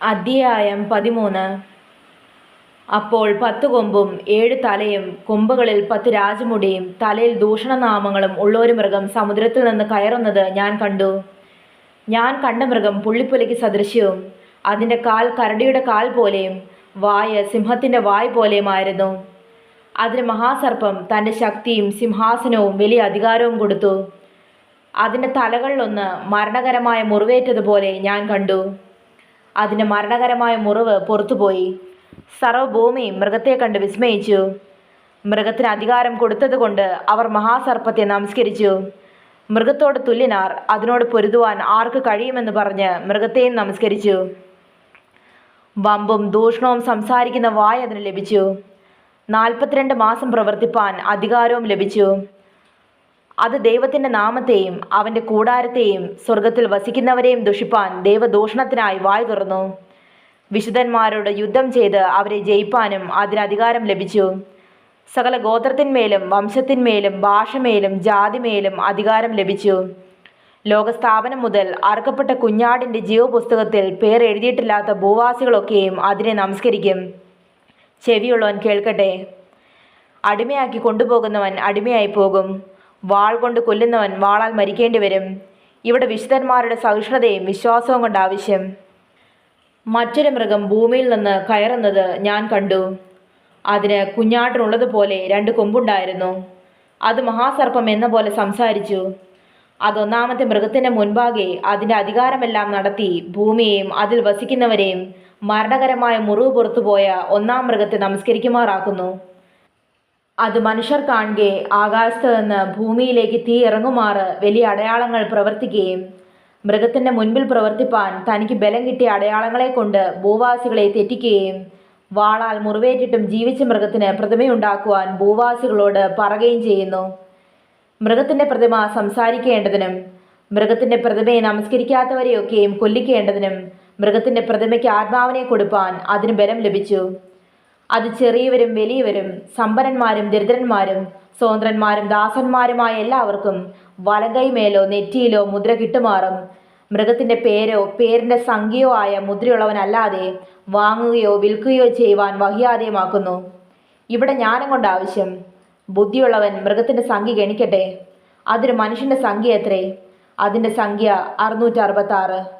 അധ്യായം പതിമൂന്ന്. അപ്പോൾ പത്ത് കൊമ്പും ഏഴ് തലയും കൊമ്പുകളിൽ പത്ത് രാജമുടിയും തലയിൽ ദൂഷണനാമങ്ങളും ഉള്ളൊരു മൃഗം സമുദ്രത്തിൽ നിന്ന് കയറുന്നത് ഞാൻ കണ്ടു. ഞാൻ കണ്ട മൃഗം പുള്ളിപ്പുലിക്ക് സദൃശ്യവും അതിന്റെ കാൽ കരടിയുടെ കാൽ പോലെയും വായ സിംഹത്തിന്റെ വായ് പോലെയുമായിരുന്നു. അതിന് മഹാസർപ്പം തന്റെ ശക്തിയും സിംഹാസനവും വലിയ അധികാരവും കൊടുത്തു. അതിന്റെ തലകളിലൊന്ന് മരണകരമായ മുറിവേറ്റതുപോലെ ഞാൻ കണ്ടു. അതിന് മരണകരമായ മുറിവ് പുറത്തുപോയി. സർവഭൂമി മൃഗത്തെ കണ്ട് വിസ്മയിച്ചു. മൃഗത്തിന് അധികാരം കൊടുത്തതുകൊണ്ട് അവർ മഹാസർപ്പത്തെ നമസ്കരിച്ചു. മൃഗത്തോട് തുല്യനാർ അതിനോട് പൊരുതുവാൻ ആർക്ക് കഴിയുമെന്ന് പറഞ്ഞ് മൃഗത്തെയും നമസ്കരിച്ചു. വമ്പും ദൂഷണവും സംസാരിക്കുന്ന വായ അതിന് ലഭിച്ചു. നാൽപ്പത്തിരണ്ട് മാസം പ്രവർത്തിപ്പാൻ അധികാരവും ലഭിച്ചു. അത് ദൈവത്തിന്റെ നാമത്തെയും അവന്റെ കൂടാരത്തെയും സ്വർഗത്തിൽ വസിക്കുന്നവരെയും ദുഷിപ്പാൻ ദൈവദൂഷണത്തിനായി വായു തുറന്നു. വിശുദ്ധന്മാരോട് യുദ്ധം ചെയ്ത് അവരെ ജയിപ്പാനും അതിനധികാരം ലഭിച്ചു. സകല ഗോത്രത്തിന്മേലും വംശത്തിന്മേലും ഭാഷമേലും ജാതിമേലും അധികാരം ലഭിച്ചു. ലോകസ്ഥാപനം മുതൽ അറുക്കപ്പെട്ട കുഞ്ഞാടിന്റെ ജീവപുസ്തകത്തിൽ പേർ എഴുതിയിട്ടില്ലാത്ത ഭൂവാസികളൊക്കെയും അതിനെ നമസ്കരിക്കും. ചെവിയുള്ളവൻ കേൾക്കട്ടെ. അടിമയാക്കി കൊണ്ടുപോകുന്നവൻ അടിമയായി പോകും. വാൾ കൊണ്ട് കൊല്ലുന്നവൻ വാളാൽ മരിക്കേണ്ടി വരും. ഇവിടെ വിശുദ്ധന്മാരുടെ സഹിഷ്ണുതയും വിശ്വാസവും കൊണ്ട് ആവശ്യം. മറ്റൊരു മൃഗം ഭൂമിയിൽ നിന്ന് കയറുന്നത് ഞാൻ കണ്ടു. അതിന് കുഞ്ഞാട്ടിനുള്ളതുപോലെ രണ്ട് കൊമ്പുണ്ടായിരുന്നു. അത് മഹാസർപ്പം എന്ന പോലെ സംസാരിച്ചു. അതൊന്നാമത്തെ മൃഗത്തിന്റെ മുൻപാകെ അതിന്റെ അധികാരമെല്ലാം നടത്തി ഭൂമിയെയും അതിൽ വസിക്കുന്നവരെയും മരണകരമായ മുറിവ് പുറത്തുപോയ ഒന്നാം മൃഗത്തെ നമസ്കരിക്കുമാറാക്കുന്നു. അത് മനുഷ്യർ കാണുകയെ ആകാശത്ത് നിന്ന് ഭൂമിയിലേക്ക് തീ ഇറങ്ങുമാറ് വലിയ അടയാളങ്ങൾ പ്രവർത്തിക്കുകയും മൃഗത്തിന്റെ മുൻപിൽ പ്രവർത്തിപ്പാൻ തനിക്ക് ബലം കിട്ടിയ അടയാളങ്ങളെ കൊണ്ട് ഭൂവാസികളെ തെറ്റിക്കുകയും വാളാൽ മുറിവേറ്റിട്ടും ജീവിച്ച മൃഗത്തിന് പ്രതിമയുണ്ടാക്കുവാൻ ഭൂവാസികളോട് പറയുകയും ചെയ്യുന്നു. മൃഗത്തിന്റെ പ്രതിമ സംസാരിക്കേണ്ടതിനും മൃഗത്തിന്റെ പ്രതിമയെ നമസ്കരിക്കാത്തവരെയൊക്കെയും കൊല്ലിക്കേണ്ടതിനും മൃഗത്തിന്റെ പ്രതിമയ്ക്ക് ആത്മാവിനെ കൊടുപ്പാൻ അതിന് ബലം ലഭിച്ചു. അത് ചെറിയവരും വലിയവരും സമ്പന്നന്മാരും ദരിദ്രന്മാരും സ്വതന്ത്രന്മാരും ദാസന്മാരുമായ എല്ലാവർക്കും വലകൈമേലോ നെറ്റിയിലോ മുദ്ര കിട്ടുമാറും. മൃഗത്തിന്റെ പേരോ പേരിന്റെ സംഖ്യയോ ആയ മുദ്രയുള്ളവനല്ലാതെ വാങ്ങുകയോ വിൽക്കുകയോ ചെയ്യുവാൻ വഹിയാതെയുമാക്കുന്നു. ഇവിടെ ജ്ഞാനം കൊണ്ട് ആവശ്യം. ബുദ്ധിയുള്ളവൻ മൃഗത്തിന്റെ സംഖ്യ ഗണിക്കട്ടെ. അതൊരു മനുഷ്യന്റെ സംഖ്യ എത്രേ? അതിന്റെ സംഖ്യ അറുന്നൂറ്റി അറുപത്താറ്